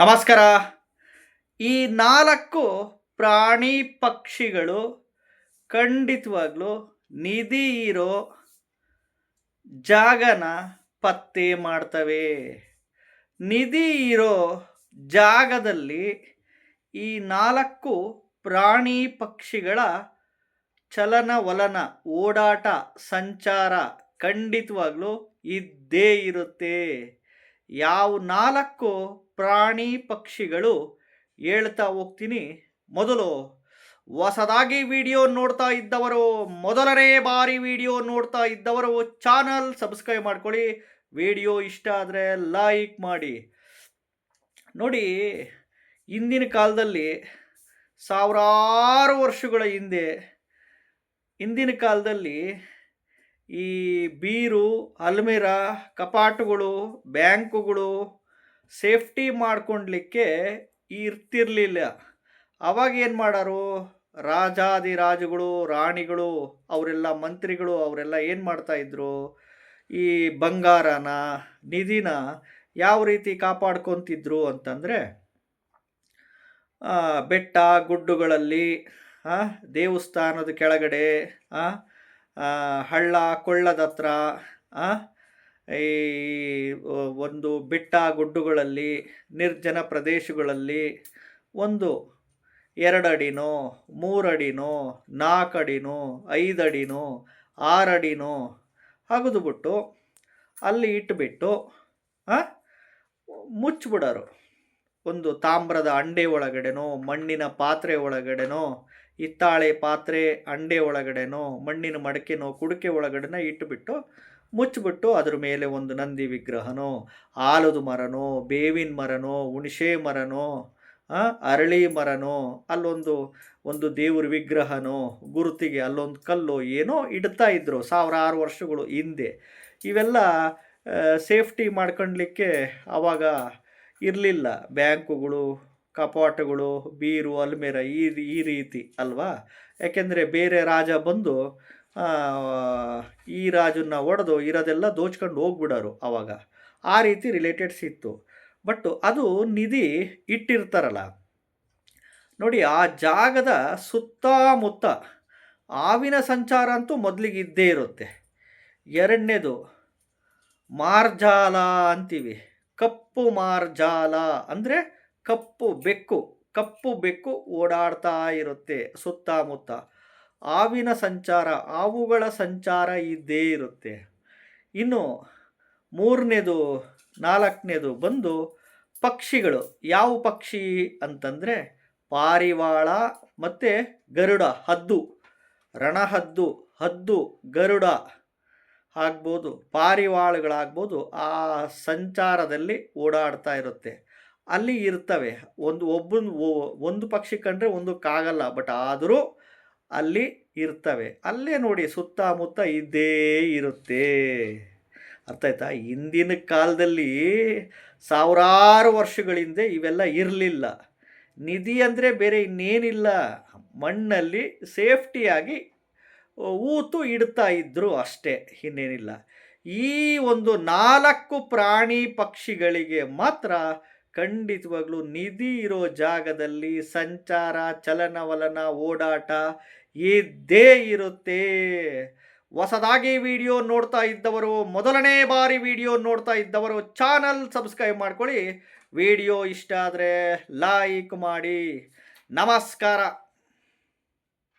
ನಮಸ್ಕಾರ. ಈ ನಾಲ್ಕು ಪ್ರಾಣಿ ಪಕ್ಷಿಗಳು ಖಂಡಿತವಾಗ್ಲೂ ನಿಧಿ ಇರೋ ಜಾಗನ ಪತ್ತೆ ಮಾಡ್ತವೆ. ನಿಧಿ ಇರೋ ಜಾಗದಲ್ಲಿ ಈ ನಾಲ್ಕು ಪ್ರಾಣಿ ಪಕ್ಷಿಗಳ ಚಲನವಲನ ಓಡಾಟ, ಸಂಚಾರ ಖಂಡಿತವಾಗ್ಲೂ ಇದ್ದೇ ಇರುತ್ತೆ. ಯಾವ ನಾಲ್ಕು ಪ್ರಾಣಿ ಪಕ್ಷಿಗಳು ಹೇಳ್ತಾ ಹೋಗ್ತೀನಿ. ಮೊದಲು ಹೊಸದಾಗಿ ವಿಡಿಯೋ ನೋಡ್ತಾ ಇದ್ದವರು, ಮೊದಲನೇ ಬಾರಿ ವಿಡಿಯೋ ನೋಡ್ತಾ ಇದ್ದವರು ಚಾನಲ್ ಸಬ್ಸ್ಕ್ರೈಬ್ ಮಾಡ್ಕೊಳ್ಳಿ. ವಿಡಿಯೋ ಇಷ್ಟ ಆದರೆ ಲೈಕ್ ಮಾಡಿ. ನೋಡಿ ಇಂದಿನ ಕಾಲದಲ್ಲಿ ಸಾವಿರಾರು ವರ್ಷಗಳ ಹಿಂದೆ ಇಂದಿನ ಕಾಲದಲ್ಲಿ ಈ ಬೀರು, ಅಲ್ಮಿರ, ಕಪಾಟುಗಳು, ಬ್ಯಾಂಕುಗಳು ಸೇಫ್ಟಿ ಮಾಡ್ಕೊಳ್ಲಿಕ್ಕೆ ಇರ್ತಿರ್ಲಿಲ್ಲ. ಅವಾಗ ಏನು ಮಾಡೋರು? ರಾಜಾದಿರಾಜುಗಳು ರಾಣಿಗಳು, ಅವರೆಲ್ಲ ಮಂತ್ರಿಗಳು, ಅವರೆಲ್ಲ ಏನು ಮಾಡ್ತಾಯಿದ್ರು ಈ ಬಂಗಾರನ, ನಿಧಿನ ಯಾವ ರೀತಿ ಕಾಪಾಡ್ಕೊತಿದ್ರು ಅಂತಂದರೆ ಬೆಟ್ಟ, ಗುಡ್ಡುಗಳಲ್ಲಿ ದೇವಸ್ಥಾನದ ಕೆಳಗಡೆ ಹಳ್ಳ ಕೊಳ್ಳದ ಹತ್ರ ಈ ಒಂದು ಬೆಟ್ಟ ಗುಡ್ಡುಗಳಲ್ಲಿ, ನಿರ್ಜನ ಪ್ರದೇಶಗಳಲ್ಲಿ ಒಂದು ಎರಡು ಅಡಿನೋ ಮೂರು ಅಡಿನೋ ನಾಲ್ಕು ಅಡಿನೋ ಐದು ಅಡಿನೋ ಆರು ಅಡಿನೋ ಅಗದುಬಿಟ್ಟು ಅಲ್ಲಿ ಇಟ್ಬಿಟ್ಟು ಮುಚ್ಚಿಬಿಡೋರು. ಒಂದು ತಾಮ್ರದ ಅಂಡೆ ಒಳಗಡೆನೋ, ಮಣ್ಣಿನ ಪಾತ್ರೆ ಒಳಗಡೆನೋ ಹಿತ್ತಾಳೆ ಪಾತ್ರೆ ಅಂಡೆ ಒಳಗಡೆನೋ, ಮಣ್ಣಿನ ಮಡಕೆನೋ, ಕುಡಿಕೆ ಒಳಗಡೆನ ಇಟ್ಟುಬಿಟ್ಟು ಮುಚ್ಚಿಬಿಟ್ಟು ಅದ್ರ ಮೇಲೆ ಒಂದು ನಂದಿ ವಿಗ್ರಹನೋ, ಆಲದ ಮರನೋ, ಬೇವಿನ ಮರನೋ, ಹುಣಸೆ ಮರನೋ ಅರಳಿ ಮರನೋ, ಅಲ್ಲೊಂದು, ಒಂದು ದೇವ್ರ ವಿಗ್ರಹನೋ, ಗುರುತಿಗೆ ಅಲ್ಲೊಂದು ಕಲ್ಲು ಏನೋ ಇಡ್ತಾ ಇದ್ರು ಸಾವಿರಾರು ವರ್ಷಗಳು ಹಿಂದೆ. ಇವೆಲ್ಲ ಸೇಫ್ಟಿ ಮಾಡ್ಕೊಳ್ಲಿಕ್ಕೆ ಆವಾಗ ಇರಲಿಲ್ಲ ಬ್ಯಾಂಕುಗಳು ಕಪಾಟುಗಳು, ಬೀರು, ಅಲ್ಮೇರ ಈ ಈ ರೀತಿ ಅಲ್ವಾ? ಯಾಕೆಂದರೆ ಬೇರೆ ರಾಜ ಬಂದು ಈ ರಾಜನ್ನ ಒಡೆದು ಇರೋದೆಲ್ಲ ದೋಚ್ಕೊಂಡು ಹೋಗ್ಬಿಡೋರು ಆವಾಗ ಆ ರೀತಿ ರಿಲೇಟೆಡ್ಸ್ ಇತ್ತು. ಬಟ್ ಅದು ನಿಧಿ ಇಟ್ಟಿರ್ತಾರಲ್ಲ. ನೋಡಿ, ಆ ಜಾಗದ ಸುತ್ತಮುತ್ತ ಆವಿನ ಸಂಚಾರ ಅಂತೂ ಮೊದಲಿಗೆ ಇದ್ದೇ ಇರುತ್ತೆ. ಎರಡನೇದು, ಮಾರ್ಜಾಲ ಅಂತೀವಿ. ಕಪ್ಪು ಮಾರ್ಜಾಲ ಅಂದರೆ ಕಪ್ಪು ಬೆಕ್ಕು ಕಪ್ಪು ಬೆಕ್ಕು ಓಡಾಡ್ತಾ ಇರುತ್ತೆ ಸುತ್ತಮುತ್ತ. ಆವಿನ ಸಂಚಾರ, ಆವುಗಳ ಸಂಚಾರ ಇದ್ದೇ ಇರುತ್ತೆ. ಇನ್ನು ಮೂರನೇದು, ನಾಲ್ಕನೇದು ಬಂದು ಪಕ್ಷಿಗಳು. ಯಾವ ಪಕ್ಷಿ ಅಂತಂದರೆ ಪಾರಿವಾಳ ಮತ್ತು ಗರುಡ, ಹದ್ದು. ರಣಹದ್ದು, ಹದ್ದು, ಗರುಡ ಆಗ್ಬೋದು, ಪಾರಿವಾಳಗಳಾಗ್ಬೋದು ಆ ಸಂಚಾರದಲ್ಲಿ ಓಡಾಡ್ತಾ ಇರುತ್ತೆ. ಅಲ್ಲಿ ಇರ್ತವೆ. ಒಂದು ಒಬ್ಬನ ಒಂದು ಪಕ್ಷಿ ಕಂಡ್ರೆ ಒಂದಕ್ಕಾಗಲ್ಲ ಬಟ್ ಆದರೂ ಅಲ್ಲಿ ಇರ್ತವೆ. ಅಲ್ಲೇ ನೋಡಿ ಸುತ್ತಮುತ್ತ ಇದ್ದೇ ಇರುತ್ತೆ. ಅರ್ಥ ಆಯ್ತಾ? ಹಿಂದಿನ ಕಾಲದಲ್ಲಿ ಸಾವಿರಾರು ವರ್ಷಗಳಿಂದ ಇವೆಲ್ಲ ಇರಲಿಲ್ಲ. ನಿಧಿ ಅಂದರೆ ಬೇರೆ ಇನ್ನೇನಿಲ್ಲ. ಮಣ್ಣಲ್ಲಿ ಸೇಫ್ಟಿಯಾಗಿ ಊತು ಇಡ್ತಾ ಇದ್ದರು ಅಷ್ಟೇ, ಇನ್ನೇನಿಲ್ಲ. ಈ ಒಂದು ನಾಲ್ಕು ಪ್ರಾಣಿ ಪಕ್ಷಿಗಳಿಗೆ ಮಾತ್ರ ಖಂಡಿತವಾಗ್ಲೂ ನಿಧಿ ಇರೋ ಜಾಗದಲ್ಲಿ ಸಂಚಾರ ಚಲನವಲನ ಓಡಾಟ ಇದ್ದೇ ಇರುತ್ತೆ. ಹೊಸದಾಗಿ ವಿಡಿಯೋ ನೋಡ್ತಾ ಇದ್ದವರು, ಮೊದಲನೇ ಬಾರಿ ವಿಡಿಯೋ ನೋಡ್ತಾ ಇದ್ದವರು ಚಾನಲ್ ಸಬ್ಸ್ಕ್ರೈಬ್ ಮಾಡ್ಕೊಳ್ಳಿ. ವಿಡಿಯೋ ಇಷ್ಟ ಆದರೆ ಲೈಕ್ ಮಾಡಿ. ನಮಸ್ಕಾರ.